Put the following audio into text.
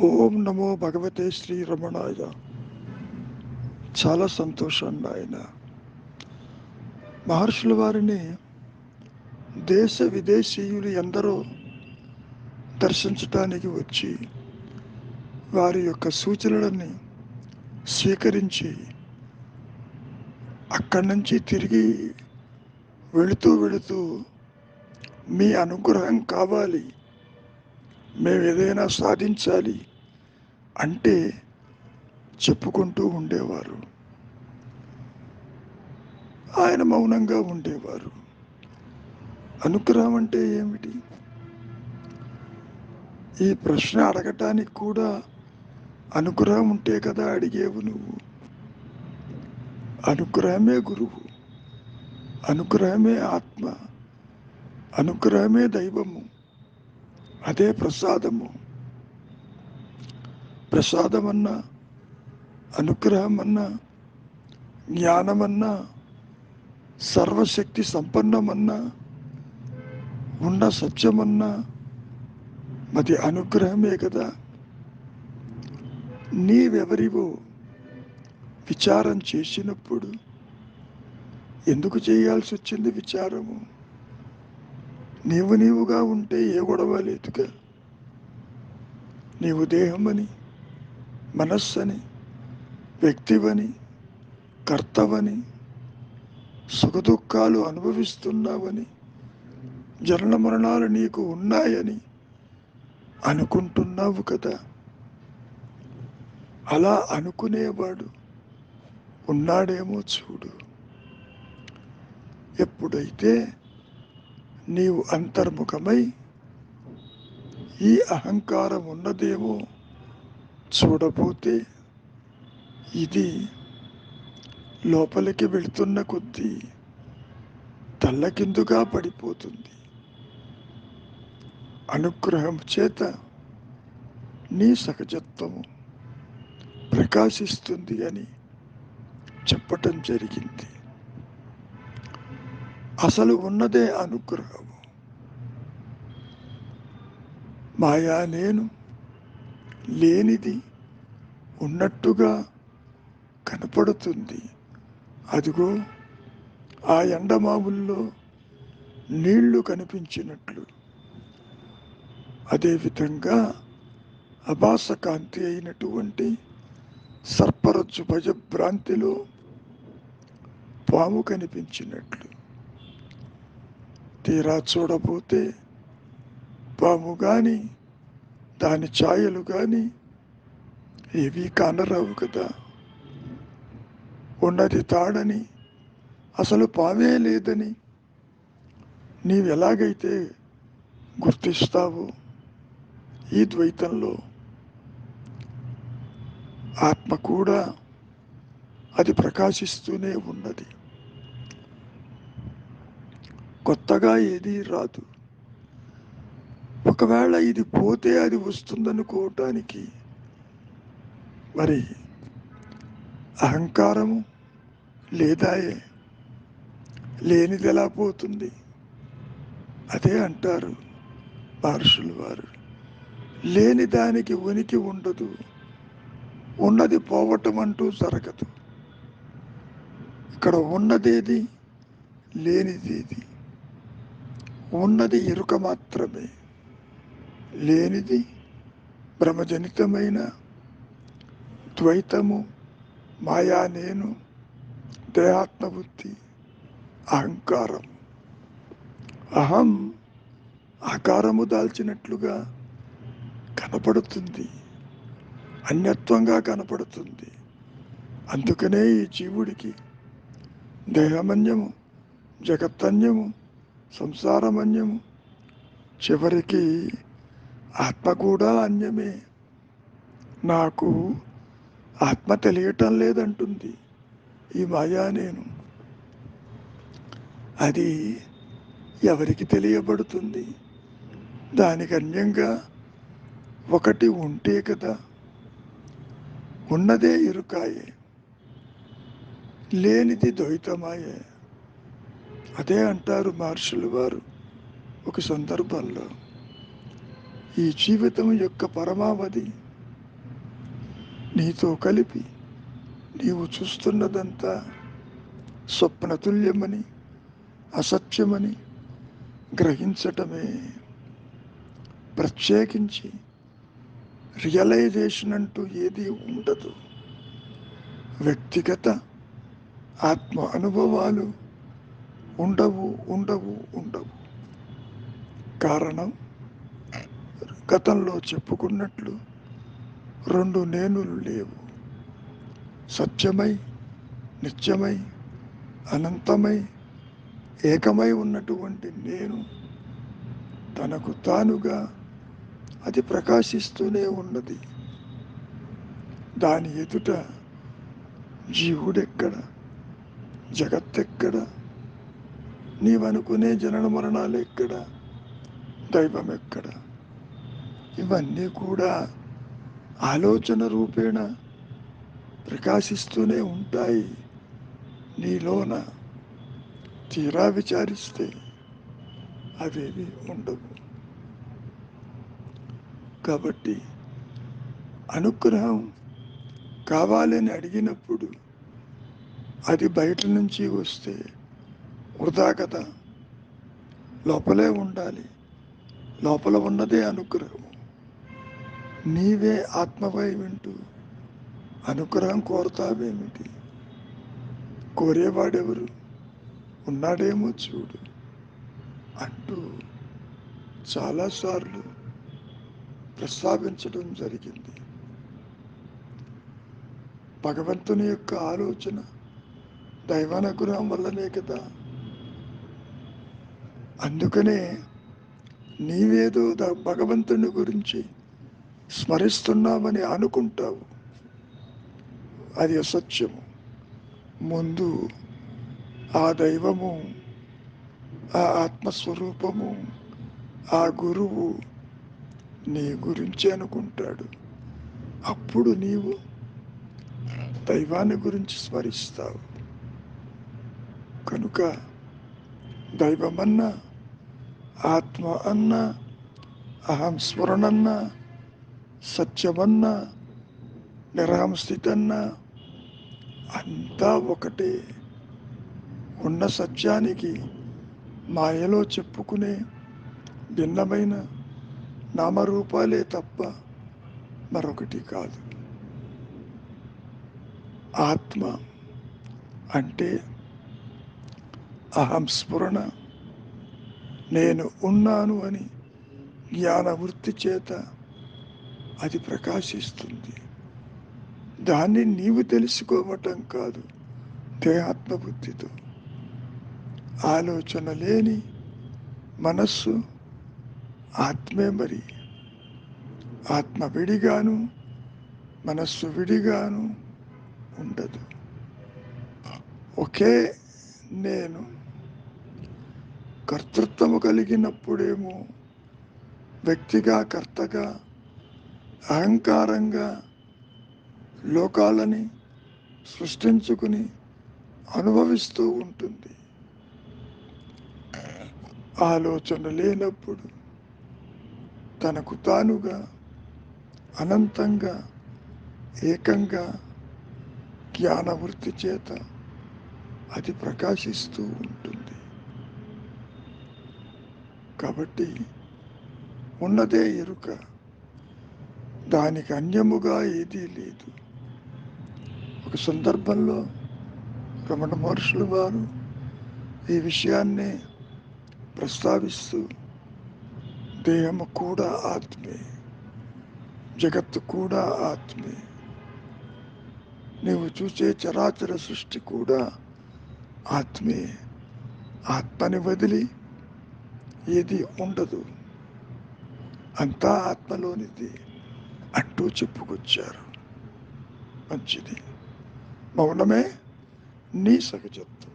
ఓం నమో భగవతే శ్రీ రమణాయ. చాలా సంతోషం ఆయన. మహర్షుల వారిని దేశ విదేశీయులు ఎందరో దర్శించటానికి వచ్చి వారి యొక్క సూచనలని స్వీకరించి అక్కడి నుంచి తిరిగి వెళుతూ వెళుతూ మీ అనుగ్రహం కావాలి మేము ఏదైనా సాధించాలి అంటే చెప్పుకుంటూ ఉండేవారు. ఆయన మౌనంగా ఉండేవారు. అనుగ్రహం అంటే ఏమిటి? ఈ ప్రశ్న అడగటానికి కూడా అనుగ్రహం ఉంటే కదా అడిగేవు నువ్వు? అనుగ్రహమే గురువు అనుగ్రహమే ఆత్మ అనుగ్రహమే దైవము. అదే ప్రసాదము. ప్రసాదమన్నా అనుగ్రహమన్నా జ్ఞానమన్నా సర్వశక్తి సంపన్నమన్నా ఉన్న సత్యమన్నా అది అనుగ్రహమే కదా. నీవెవరివో విచారం చేసినప్పుడు ఎందుకు చేయాల్సి వచ్చింది విచారము? నీవు నీవుగా ఉంటే ఏ గొడవ లేదుగా. నీవు దేహమని మనస్సని వ్యక్తివని కర్తవని సుఖదుఖాలు అనుభవిస్తున్నావని జనన మరణాలు నీకు ఉన్నాయని అనుకుంటున్నావు కదా. అలా అనుకునేవాడు ఉన్నాడేమో చూడు. ఎప్పుడైతే నీవు అంతర్ముఖమై ఈ అహంకారం ఉన్నదేమో చూడబోతే ఇది లోపలికి వెళుతున్న కొద్దీ తల్లకిందుగా పడిపోతుంది. అనుగ్రహం చేత నీ సహజత్వము ప్రకాశిస్తుంది అని చెప్పటం జరిగింది. అసలు ఉన్నదే అనుగ్రహము. మాయా నేను లేనిది ఉన్నట్టుగా కనపడుతుంది. అదిగో ఆ ఎండమావుల్లో నీళ్ళు కనిపించినట్లు. అదేవిధంగా అభాసకాంతి అయినటువంటి సర్పరజ్జు భజభ్రాంతిలో పాము కనిపించినట్లు. తీరా చూడబోతే పాము కానీ దాని ఛాయలు కానీ ఏవీ కానరావు కదా. ఉన్నది తాడని అసలు పామే లేదని నీవెలాగైతే గుర్తిస్తావో ఈ ద్వైతంలో ఆత్మ కూడా అది ప్రకాశిస్తూనే ఉన్నది. కొత్తగా ఏది రాదు. ఒకవేళ ఇది పోతే అది వస్తుందనుకోవటానికి మరి అహంకారము లేదాయే? లేనిది ఎలా పోతుంది? అదే అంటారు మహర్షులు వారు. లేని దానికి ఉనికి ఉండదు. ఉన్నది పోవటం అంటూ జరగదు. ఇక్కడ ఉన్నదేది లేనిదేది. ఉన్నది ఎరుక మాత్రమే. లేనిది భ్రమజనితమైన ద్వైతము మాయా నేను దేహాత్మబుద్ధి అహంకారం. అహం ఆకారము దాల్చినట్లుగా కనపడుతుంది. అన్యత్వంగా కనపడుతుంది. అందుకనే ఈ జీవుడికి దేహమన్యము జగత్తన్యము సంసారమన్యము. చివరికి ఆత్మ కూడా అన్యమే. నాకు ఆత్మ తెలియటం లేదంటుంది ఈ మాయా నేను. అది ఎవరికి తెలియబడుతుంది? దానికి అన్యంగా ఒకటి ఉంటే కదా ఉన్నదే ఇరుకాయే. లేనిది ద్వైతమాయే. అదే అంటారు మహర్షులు వారు ఒక సందర్భంలో. ఈ జీవితం యొక్క పరమావధి నీతో కలిపి నీవు చూస్తున్నదంతా స్వప్నతుల్యమని అసత్యమని గ్రహించటమే. ప్రత్యేకించి రియలైజేషన్ అంటూ ఏది ఉండదు. వ్యక్తిగత ఆత్మ అనుభవాలు ఉండవు ఉండవు ఉండవు. కారణం గతంలో చెప్పుకున్నట్లు రెండు నేనులు లేవు. సత్యమై నిత్యమై అనంతమై ఏకమై ఉన్నటువంటి నేను తనకు తానుగా అది ప్రకాశిస్తూనే ఉన్నది. దాని ఎదుట జీవుడెక్కడ? జగత్తెక్కడ? నీవనుకునే జనన మరణాలు ఎక్కడ? దైవం ఎక్కడ? ఇవన్నీ కూడా ఆలోచన రూపేణ ప్రకాశిస్తూనే ఉంటాయి. నీలోన తీరా విచారిస్తే అవేవి ఉండవు. కాబట్టి అనుగ్రహం కావాలని అడిగినప్పుడు అది బయట నుంచి వస్తే వృధా లోపలే ఉండాలి. లోపల ఉన్నదే అనుగ్రహం. నీవే ఆత్మవై వింటూ అనుగ్రహం కోరుతావేమిటి? కోరేవాడెవరు? ఉన్నాడేమో చూడు అంటూ చాలాసార్లు ప్రస్తావించడం జరిగింది. భగవంతుని యొక్క ఆలోచన దైవానుగ్రహం వల్లనే కదా అందుకనే నీవేదో దా భగవంతుని గురించి స్మరిస్తున్నామని అనుకుంటావు. అది అసత్యము. ముందు ఆ దైవము ఆ ఆత్మస్వరూపము ఆ గురువు నీ గురించి అనుకుంటాడు. అప్పుడు నీవు దైవాన్ని గురించి స్మరిస్తావు. కనుక దైవమన్నా ఆత్మ అన్న అహం స్మరణన్నా సత్యమన్నా నిరహం స్థితన్నా అంతా ఒకటే. ఉన్న సత్యానికి మాయలో చెప్పుకునే భిన్నమైన నామరూపాలే తప్ప మరొకటి కాదు. ఆత్మ అంటే అహం స్ఫురణ నేను ఉన్నాను అని జ్ఞాన వృత్తి చేత అది ప్రకాశిస్తుంది. దాన్ని నీవు తెలుసుకోవటం కాదు దేహాత్మబుద్ధితో. ఆలోచన లేని మనస్సు ఆత్మే మరి. ఆత్మ విడిగాను మనస్సు విడిగాను ఉండదు. ఒకే నేను కర్తృత్వము కలిగినప్పుడేమో వ్యక్తిగా కర్తగా అహంకారంగా లోకాలని సృష్టించుకుని అనుభవిస్తూ ఉంటుంది. ఆలోచన లేనప్పుడు తనకు తానుగా అనంతంగా ఏకంగా జ్ఞానవృత్తి చేత అది ప్రకాశిస్తూ ఉంటుంది. కాబట్టి ఉన్నదే ఎరుక. దానికి అన్యముగా ఏదీ లేదు. ఒక సందర్భంలో రమణ మహర్షులు వారు ఈ విషయాన్ని ప్రస్తావిస్తూ దేహము కూడా ఆత్మే జగత్తు కూడా ఆత్మే నీవు చూసే చరాచర సృష్టి కూడా ఆత్మే. ఆత్మని వదిలి ఏది ఉండదు. అంతా ఆత్మలోనిది అంటూ చెప్పుకొచ్చారు. మంచిది. మౌనమే నీ సహజత్వం.